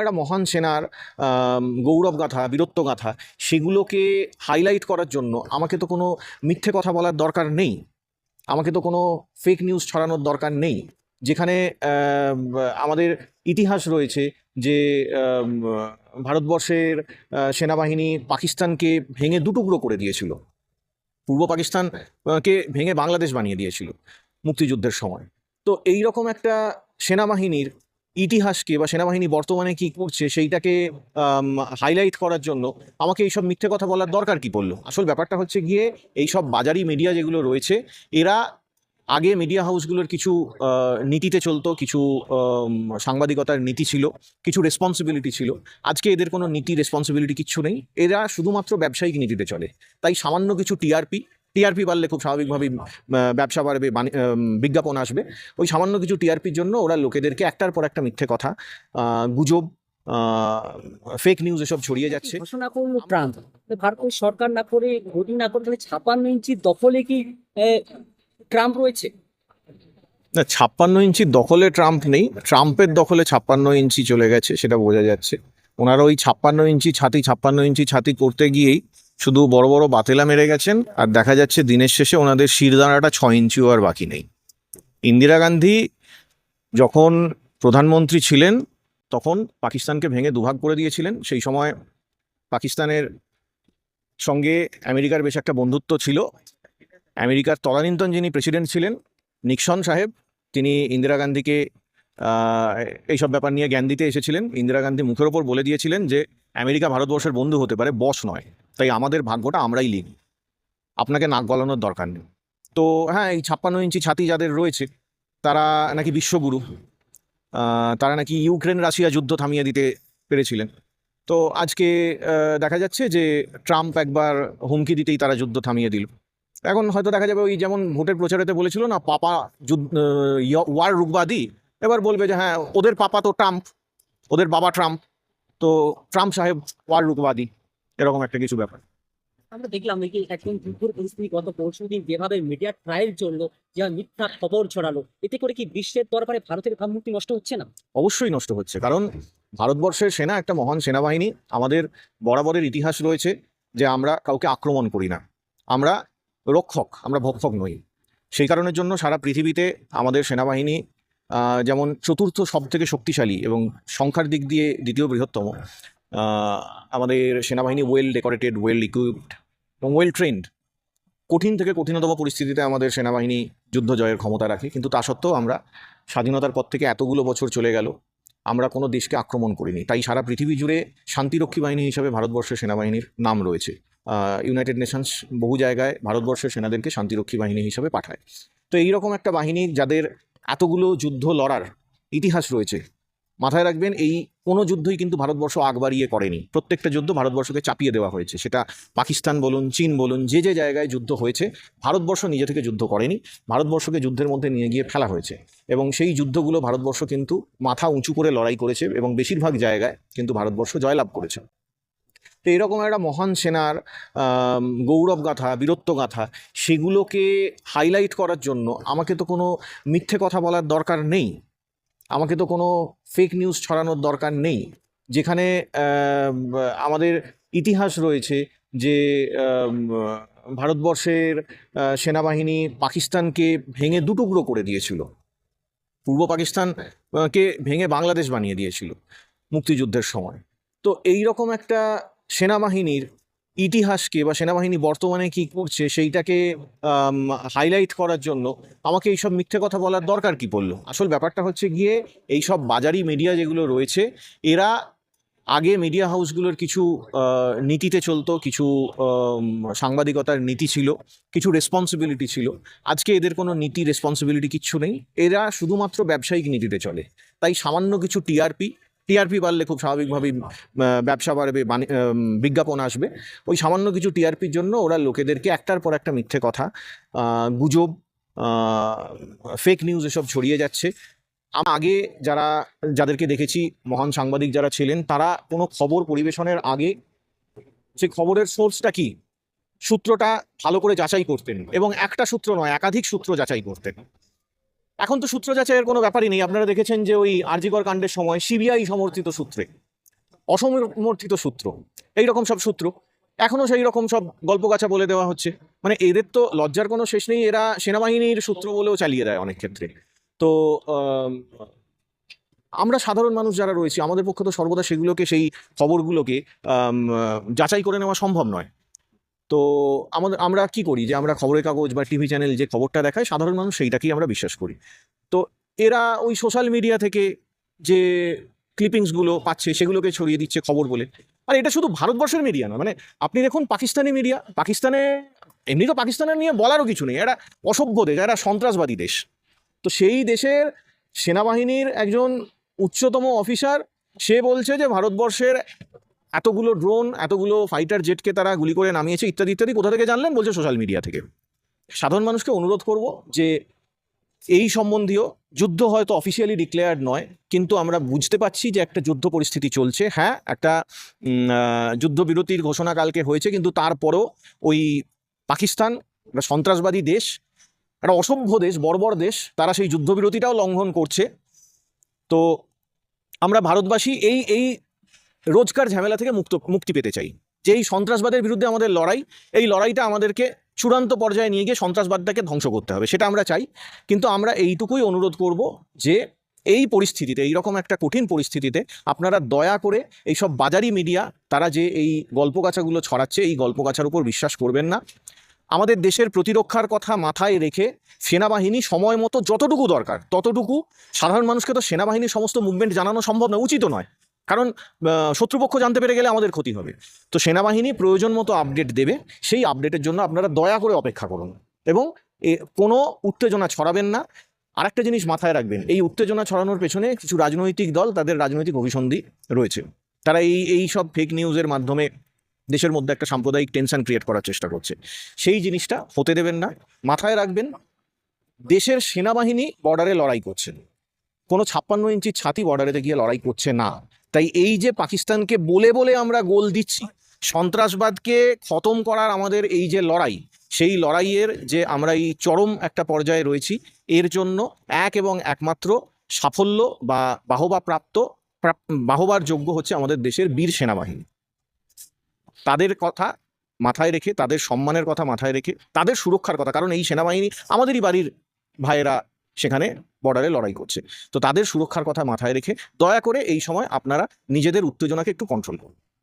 একটা মহান সেনার আম, গৌরব গাথা বীরত্ব গাথা সেগুলোকে হাইলাইট করার জন্য আমাকে তো কোনো মিথ্যে কথা বলার দরকার নেই। আমাকে তো কোনো ফেক নিউজ ছড়ানোর দরকার নেই। যেখানে আমাদের ইতিহাস রয়েছে যে ভারতবর্ষের সেনাবাহিনী পাকিস্তানকে ভেঙে দুটুকরো করে দিয়েছিল। পূর্ব পাকিস্তানকে ভেঙে বাংলাদেশ বানিয়ে দিয়েছিল মুক্তিযুদ্ধের সময়। তো এই রকম একটা সেনাবাহিনীর ইতিহাসকে বা সেনাবাহিনী বর্তমানে কি করছে সেইটাকে হাইলাইট করার জন্য আমাকে এইসব মিথ্যে কথা বলার দরকার কি পড়ল? আসল ব্যাপারটা হচ্ছে গিয়ে এইসব বাজারি মিডিয়া যেগুলো রয়েছে, এরা আগে মিডিয়া হাউসগুলোর কিছু নীতিতে চলতো, কিছু সাংবাদিকতার নীতি ছিল, কিছু রেসপন্সিবিলিটি ছিল। আজকে এদের কোনো নীতি রেসপন্সিবিলিটি কিচ্ছু নেই। এরা শুধুমাত্র ব্যবসায়িক নীতিতে চলে। তাই সামান্য কিছু টিআরপি টিআরপি বাড়লে খুব স্বাভাবিকভাবেই ব্যবসা বাড়বে বিজ্ঞাপন আসবে। ওই সামান্য কিছু টিআরপির জন্য ওরা লোকেদেরকে একটার পর একটা মিথ্যে কথা গুজব ফেক নিউজ এসব ছড়িয়ে যাচ্ছে। ঘোষণা ট্রাম্প ভারতের সরকার না করে মোদী না করে তাহলে ছাপান্ন ইঞ্চি দখলে কি ট্রাম্প রয়েছে? না ছাপ্পান্ন ইঞ্চি দখলে ট্রাম্প নেই। ট্রাম্পের দখলে ছাপ্পান্ন ইঞ্চি চলে গেছে সেটা বোঝা যাচ্ছে। ওনারা ওই ছাপ্পান্ন ইঞ্চি ছাতি ছাপ্পান্ন ইঞ্চি ছাতি করতে গিয়েই শুধু বড় বড় বাতেলা মেরে গেছেন, আর দেখা যাচ্ছে দিনের শেষে ওনাদের শিরদানাটা ছ ইঞ্চিও আর বাকি নেই। ইন্দিরা গান্ধী যখন প্রধানমন্ত্রী ছিলেন, তখন পাকিস্তানকে ভেঙে দুভাগ করে দিয়েছিলেন। সেই সময় পাকিস্তানের সঙ্গে আমেরিকার বেশ একটা বন্ধুত্ব ছিল। আমেরিকার তদানীন্তন যিনি প্রেসিডেন্ট ছিলেন, নিক্সন সাহেব, তিনি ইন্দিরা গান্ধীকে এইসব ব্যাপার নিয়ে জ্ঞান দিতে এসেছিলেন। ইন্দিরা গান্ধী মুখের ওপর বলে দিয়েছিলেন যে, আমেরিকা ভারতবর্ষের বন্ধু হতে পারে, বস নয়। তাই আমাদের ভাগ্যটা আমরাই লিখি আপনাকে নাক গলানোর দরকার নেই। তো হ্যাঁ এই ছাপ্পান্ন ইঞ্চি ছাতি যাদের রয়েছে, তারা নাকি বিশ্বগুরু। তারা নাকি ইউক্রেন রাশিয়া যুদ্ধ থামিয়ে দিতে পেরেছিলেন। তো আজকে দেখা যাচ্ছে যে ট্রাম্প একবার হুমকি দিতেই তারা যুদ্ধ থামিয়ে দিল। এখন হয়তো দেখা যাবে ওই যেমন ভোটের প্রচারেতে বলেছিল না, পাপা যুদ্ধ ওয়ার রুকবাদী এবার বলবে যে হ্যাঁ ওদের পাপা তো ট্রাম্প, ওদের বাবা ট্রাম্প। তো ট্রাম্প সাহেব ওয়ার রুকবাদী এরকম একটা কিছু ব্যাপার। আমরা দেখলাম নাকি একদম যুদ্ধের পরিস্থিতি গত পরশু দিন যেভাবে মিডিয়া ট্রায়াল চলল যা মিথ্যা খবর ছড়ালো এতে করে কি বিশ্বের দরবারে ভারতের ভাবমূর্তি নষ্ট হচ্ছে না? অবশ্যই নষ্ট হচ্ছে কারণ ভারতবর্ষের সেনা একটা মহান সেনাবাহিনী আমাদের বরাবরের ইতিহাস রয়েছে যে আমরা কাউকে আক্রমণ করি না। আমরা রক্ষক আমরা ভক্ষক নই। সেই কারণের জন্য সারা পৃথিবীতে আমাদের সেনাবাহিনী আহ, যেমন চতুর্থ সব থেকে শক্তিশালী এবং সংখ্যার দিক দিয়ে দ্বিতীয় বৃহত্তম আমাদের সেনাবাহিনী ওয়েল ডেকোরেটেড ওয়েল ইকুইপড এবং ওয়েল ট্রেন্ড কঠিন থেকে কঠিনতম পরিস্থিতিতে আমাদের সেনাবাহিনী যুদ্ধ জয়ের ক্ষমতা রাখে, কিন্তু তা সত্ত্বেও আমরা স্বাধীনতার পর থেকে এতগুলো বছর চলে গেল, আমরা কোনো দেশকে আক্রমণ করিনি। তাই সারা পৃথিবী জুড়ে শান্তিরক্ষী বাহিনী হিসাবে ভারতবর্ষের সেনাবাহিনীর নাম রয়েছে। ইউনাইটেড নেশনস বহু জায়গায় ভারতবর্ষের সেনাদেরকে শান্তিরক্ষী বাহিনী হিসাবে পাঠায়। তো এইরকম একটা বাহিনী যাদের এতগুলো যুদ্ধ লড়ার ইতিহাস রয়েছে মাথায় রাখবেন, এই কোনো যুদ্ধই কিন্তু ভারতবর্ষ আগ বাড়িয়ে করেনি। প্রত্যেকটা যুদ্ধ ভারতবর্ষকে চাপিয়ে দেওয়া হয়েছে। সেটা পাকিস্তান বলুন, চীন বলুন, যে যে জায়গায় যুদ্ধ হয়েছে, ভারতবর্ষ নিজে থেকে যুদ্ধ করেনি, ভারতবর্ষকে যুদ্ধের মধ্যে নিয়ে গিয়ে ফেলা হয়েছে। এবং সেই যুদ্ধগুলো ভারতবর্ষ কিন্তু মাথা উঁচু করে লড়াই করেছে এবং বেশিরভাগ জায়গায় কিন্তু ভারতবর্ষ জয়লাভ করেছে। তো এরকম একটা মহান সেনার গৌরব গাথা, বীরত্ব গাথা, সেগুলোকে হাইলাইট করার জন্য আমাকে তো কোনো মিথ্যে কথা বলার দরকার নেই। আমাকে তো কোনো ফেক নিউজ ছড়ানোর দরকার নেই। যেখানে আমাদের ইতিহাস রয়েছে যে ভারতবর্ষের সেনাবাহিনী পাকিস্তানকে ভেঙে দুটুকরো করে দিয়েছিল। পূর্ব পাকিস্তানকে ভেঙে বাংলাদেশ বানিয়ে দিয়েছিল মুক্তিযুদ্ধের সময়। তো এই রকম একটা সেনাবাহিনীর ইতিহাসকে বা সেনাবাহিনী বর্তমানে কি করছে সেইটাকে হাইলাইট করার জন্য আমাকে এইসব মিথ্যে কথা বলার দরকার কি পড়ল? আসল ব্যাপারটা হচ্ছে গিয়ে এই সব বাজারি মিডিয়া যেগুলো রয়েছে, এরা আগে মিডিয়া হাউসগুলোর কিছু নীতিতে চলতো, কিছু সাংবাদিকতার নীতি ছিল, কিছু রেসপন্সিবিলিটি ছিল। আজকে এদের কোনো নীতি রেসপন্সিবিলিটি কিচ্ছু নেই। এরা শুধুমাত্র ব্যবসায়িক নীতিতে চলে। তাই সামান্য কিছু টিআরপি টিআরপি বাড়লে খুব স্বাভাবিকভাবেই ব্যবসা বাড়বে বিজ্ঞাপন আসবে। ওই সামান্য কিছু টিআরপির জন্য ওরা লোকেদেরকে একটার পর একটা মিথ্যে কথা গুজব ফেক নিউজ এসব ছড়িয়ে যাচ্ছে। আগে যারা যাদেরকে দেখেছি মহান সাংবাদিক যারা ছিলেন তারা কোনো খবর পরিবেশনের আগে সেই খবরের সোর্সটা কি? সূত্রটা ভালো করে যাচাই করতেন। এবং একটা সূত্র নয় একাধিক সূত্র যাচাই করতেন। এখন তো সূত্র যাচাইয়ের কোনো ব্যাপারই নেই। আপনারা দেখেছেন যে ওই আরজিকর কাণ্ডের সময় সিবিআই সমর্থিত সূত্রে, অসমর্থিত সূত্র এই রকম সব সূত্র এখনও সেই রকম সব গল্পগাছা বলে দেওয়া হচ্ছে। মানে এদের তো লজ্জার কোনো শেষ নেই, এরা সেনাবাহিনীর সূত্র বলেও চালিয়ে দেয় অনেক ক্ষেত্রে। তো আমরা সাধারণ মানুষ যারা রয়েছি, আমাদের পক্ষে তো সর্বদা সেগুলোকে, সেই খবরগুলোকে যাচাই করে নেওয়া সম্ভব নয়। তো আমাদের, আমরা কি করি যে আমরা খবরের কাগজ বা টিভি চ্যানেল যে খবরটা দেখায়, সাধারণ মানুষ সেইটাকেই আমরা বিশ্বাস করি। তো এরা ওই সোশ্যাল মিডিয়া থেকে যে ক্লিপিংসগুলো পাচ্ছে, সেগুলোকে ছড়িয়ে দিচ্ছে খবর বলে। আর এটা শুধু ভারতবর্ষের মিডিয়া না মানে আপনি দেখুন পাকিস্তানি মিডিয়া, পাকিস্তানে, এমনি তো পাকিস্তানের নিয়ে বলারও কিছু নেই, এরা অসভ্য দেশ, এরা সন্ত্রাসবাদী দেশ। তো সেই দেশের সেনাবাহিনীর একজন উচ্চতম অফিসার, সে বলছে যে ভারতবর্ষের এতগুলো ড্রোন এতগুলো ফাইটার জেটকে তারা গুলি করে নামিয়েছে, ইত্যাদি ইত্যাদি। কোথা থেকে জানলেন? বলছে সোশ্যাল মিডিয়া থেকে। সাধারণ মানুষকে অনুরোধ করব যে, এই সম্বন্ধীয় যুদ্ধ হয়তো অফিসিয়ালি ডিক্লেয়ার্ড নয়, কিন্তু আমরা বুঝতে পারছি যে একটা যুদ্ধ পরিস্থিতি চলছে। হ্যাঁ একটা যুদ্ধবিরতির ঘোষণা কালকে হয়েছে, কিন্তু তারপরেও ওই পাকিস্তান, একটা সন্ত্রাসবাদী দেশ, একটা অসভ্য দেশ, বর্বর দেশ, তারা সেই যুদ্ধবিরতিটাও লঙ্ঘন করছে। তো, আমরা ভারতবাসী এই এই রোজকার ঝামেলা থেকে মুক্ত, মুক্তি পেতে চাই। যে এই সন্ত্রাসবাদের বিরুদ্ধে আমাদের লড়াই, এই লড়াইটা আমাদেরকে চূড়ান্ত পর্যায়ে নিয়ে গিয়ে সন্ত্রাসবাদটাকে ধ্বংস করতে হবে, সেটা আমরা চাই। কিন্তু আমরা এইটুকুই অনুরোধ করব যে, এই পরিস্থিতিতে, এইরকম একটা কঠিন পরিস্থিতিতে আপনারা দয়া করে এইসব বাজারি মিডিয়া, তারা যে এই গল্পগাছাগুলো ছড়াচ্ছে, এই গল্পগাছার উপর বিশ্বাস করবেন না। আমাদের দেশের প্রতিরক্ষার কথা মাথায় রেখে সেনাবাহিনী সময় মতো যতটুকু দরকার, ততটুকু সাধারণ মানুষকে তো সেনাবাহিনীর সমস্ত মুভমেন্ট জানানো সম্ভব নয়, উচিত নয়। কারণ শত্রুপক্ষ জানতে পেরে গেলে আমাদের ক্ষতি হবে। তো সেনাবাহিনী প্রয়োজন মতো আপডেট দেবে, সেই আপডেটের জন্য আপনারা দয়া করে অপেক্ষা করুন। এবং কোনো উত্তেজনা ছড়াবেন না। আরেকটা জিনিস মাথায় রাখবেন, এই উত্তেজনা ছড়ানোর পেছনে কিছু রাজনৈতিক দল তাদের রাজনৈতিক অভিসন্ধি রয়েছে। তারা এই এই সব ফেক নিউজের মাধ্যমে দেশের মধ্যে একটা সাম্প্রদায়িক টেনশন ক্রিয়েট করার চেষ্টা করছে। সেই জিনিসটা হতে দেবেন না। মাথায় রাখবেন, দেশের সেনাবাহিনী বর্ডারে লড়াই করছে। কোনো ছাপ্পান্ন ইঞ্চি ছাতি বর্ডারেতে গিয়ে লড়াই করছে না। তাই এই যে পাকিস্তানকে বলে বলে আমরা গোল দিচ্ছি, সন্ত্রাসবাদকে খতম করার আমাদের এই যে লড়াই, সেই লড়াইয়ের যে আমরা এই চরম একটা পর্যায়ে রয়েছি, এর জন্য এক এবং একমাত্র সাফল্য বা বাহবা প্রাপ্ত প্রাপ- বাহবার যোগ্য হচ্ছে আমাদের দেশের বীর সেনাবাহিনী। তাদের কথা মাথায় রেখে, তাদের সম্মানের কথা মাথায় রেখে, তাদের সুরক্ষার কথা, কারণ এই সেনাবাহিনী আমাদেরই বাড়ির ভাইয়েরা সেখানে বর্ডারে লড়াই করছে। তো তাদের সুরক্ষার কথা মাথায় রেখে দয়া করে এই সময় আপনারা নিজেদের উত্তেজনাকে একটু কন্ট্রোল করুন।